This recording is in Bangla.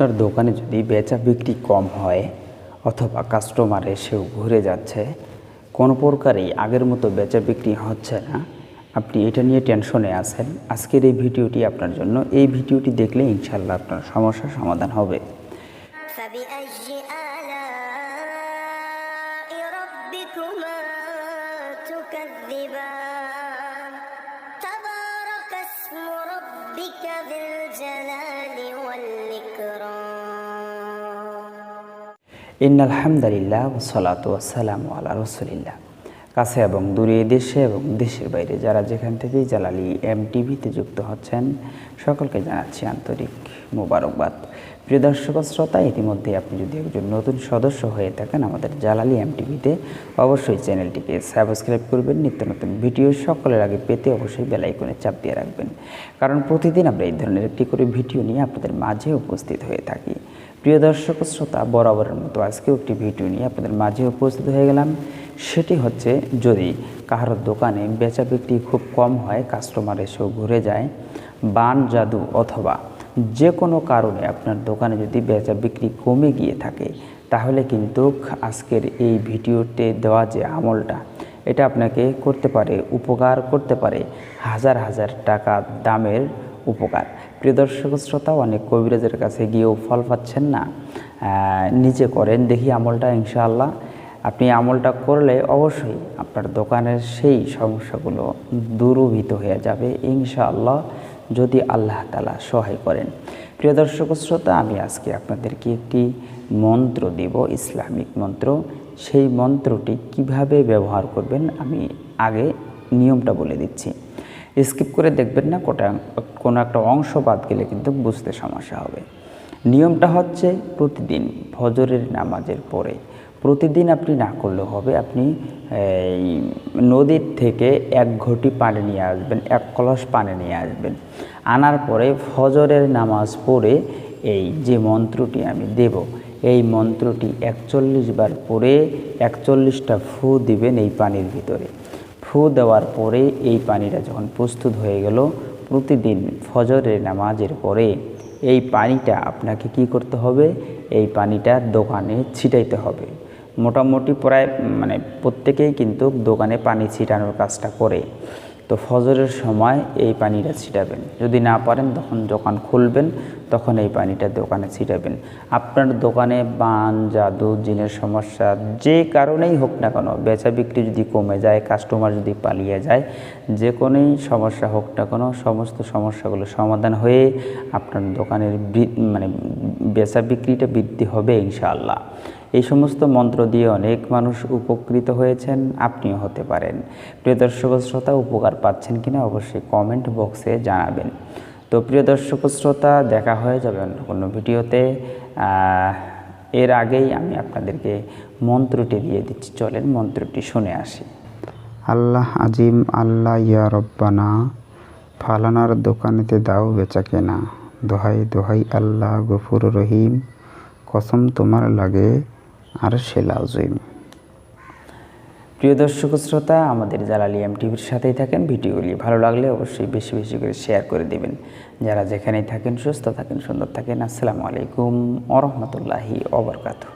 আপনার দোকানে যদি বেচা বিক্রি কম হয় অথবা কাস্টমার এসেও ঘুরে যাচ্ছে কোনো প্রকারেই আগের মতো বেচা বিক্রি হচ্ছে না আপনি এটা নিয়ে টেনশনে আছেন আজকের এই ভিডিওটি আপনার জন্য এই ভিডিওটি দেখলে ইনশাল্লাহ আপনার সমস্যার সমাধান হবে فبأي آلاء ربكما تكذبان ইন্নাল হামদালিল্লাহ সালাতু আসসালামু আলা রসুলিল্লাহ। কাছে এবং দূরে দেশে এবং দেশের বাইরে যারা যেখান থেকেই জালালি এম টিভিতে যুক্ত হচ্ছেন, সকলকে জানাচ্ছি আন্তরিক মোবারকবাদ। প্রিয় দর্শক শ্রোতা, ইতিমধ্যে আপনি যদি একজন নতুন সদস্য হয়ে থাকেন আমাদের জালালি এম টিভিতে অবশ্যই চ্যানেলটিকে সাবস্ক্রাইব করবেন। নিত্য নতুন ভিডিও সকলের আগে পেতে অবশ্যই বেলাইকনে চাপ দিয়ে রাখবেন। কারণ প্রতিদিন আমরা এই ধরনের একটি করে ভিডিও নিয়ে আপনাদের মাঝে উপস্থিত হয়ে থাকি। প্রিয় দর্শক শ্রোতা, বরাবরের মতো আজকেও একটি ভিডিও নিয়ে আপনাদের মাঝে উপস্থিত হয়ে গেলাম। সেটি হচ্ছে, যদি কারোর দোকানে বেচা বিক্রি খুব কম হয় কাস্টমার এসেও ঘুরে যায়, বান জাদু অথবা যে কোনো কারণে আপনার দোকানে যদি বেচা বিক্রি কমে গিয়ে থাকে, তাহলে কিন্তু আজকের এই ভিডিওতে দেওয়া যে আমলটা, এটা আপনাকে করতে পারে, উপকার করতে পারে, হাজার হাজার টাকা দামের উপকার। প্রিয় দর্শক শ্রোতা, অনেক কবিরাজের কাছে গিয়েও ফল পাচ্ছেন না। নিজে করেন, দেখি আমলটা ইনশাআল্লাহ। আপনি আমলটা করলে অবশ্যই আপনার দোকানের সেই সমস্যাগুলো দূরভূত হয়ে যাবে ইনশাআল্লাহ, যদি আল্লাহ তালা সহায় করেন। প্রিয় দর্শক শ্রোতা, আমি আজকে আপনাদেরকে একটি মন্ত্র দিব, ইসলামিক মন্ত্র। সেই মন্ত্রটি কীভাবে ব্যবহার করবেন, আমি আগে নিয়মটা বলে দিচ্ছি। স্কিপ করে দেখবেন না, কোটা, কোনো একটা অংশ বাদ গেলে কিন্তু বুঝতে সমস্যা হবে। নিয়মটা হচ্ছে প্রতিদিন ফজরের নামাজের পরে, প্রতিদিন আপনি না করলেও হবে, আপনি, এই, নদীর থেকে এক ঘটি পানি নিয়ে আসবেন, এক কলস পানি নিয়ে আসবেন। আনার পরে ফজরের নামাজ পড়ে এই যে মন্ত্রটি আমি দেব, এই মন্ত্রটি একচল্লিশ বার পরে একচল্লিশটা ফু দিবেন এই পানির ভিতরে। ফু দেওয়ার পরে এই পানিটা যখন প্রস্তুত হয়ে গেল, প্রতিদিন ফজরের নামাজের পরে এই পানিটা আপনাকে কি করতে হবে? এই পানিটা দোকানে ছিটাইতে হবে। মোটামুটি প্রায় মানে প্রত্যেকেই কিন্তু দোকানে পানি ছিটানোর কাজটা করে। তো ফজরের সময় এই পানিটা ছিটাবেন। যদি না পারেন, তখন দোকান খুলবেন। তখন এই পানিটা দোকানে ছিটাবেন। আপনার দোকানে বান, জাদু, জিনের সমস্যা যে কারণেই হোক না কেন, বেচা বিক্রি যদি কমে যায় কাস্টমার যদি পালিয়ে যায়, যে কোনোই সমস্যা হোক না কেন, সমস্ত সমস্যাগুলো সমাধান হয়ে আপনার দোকানের মানে বেচা বিক্রিটা বৃদ্ধি হবে ইনশাআল্লাহ। এই সমস্ত মন্ত্র দিয়ে অনেক মানুষ উপকৃত হয়েছেন, আপনিও হতে পারেন। প্রিয় দর্শক শ্রোতা, উপকার পাচ্ছেন কিনা অবশ্যই কমেন্ট বক্সে জানাবেন। তো প্রিয় দর্শক শ্রোতা, দেখা হয়ে যাবে অন্য কোনো ভিডিওতে। এর আগেই আমি আপনাদেরকে মন্ত্রটি দিয়ে দিচ্ছি। চলেন মন্ত্রটি শুনে আসি। আল্লাহ আজিম, আল্লাহ ইয়া রব্বানা, ফালানার দোকানেতে দাও বেচা কেনা। দোহাই দোহাই আল্লাহ গফুর রহিম, কসম তোমার লাগে আর সেলাউজিম প্রিয় দর্শক শ্রোতা, আমাদের জালালি এম টিভির সাথেই থাকেন। ভিডিওগুলি ভালো লাগলে অবশ্যই বেশি বেশি করে শেয়ার করে দেবেন। যারা যেখানেই থাকেন, সুস্থ থাকেন, সুন্দর থাকেন, আসসালামু আলাইকুম ওরহমতুল্লাহি ওবরকাতু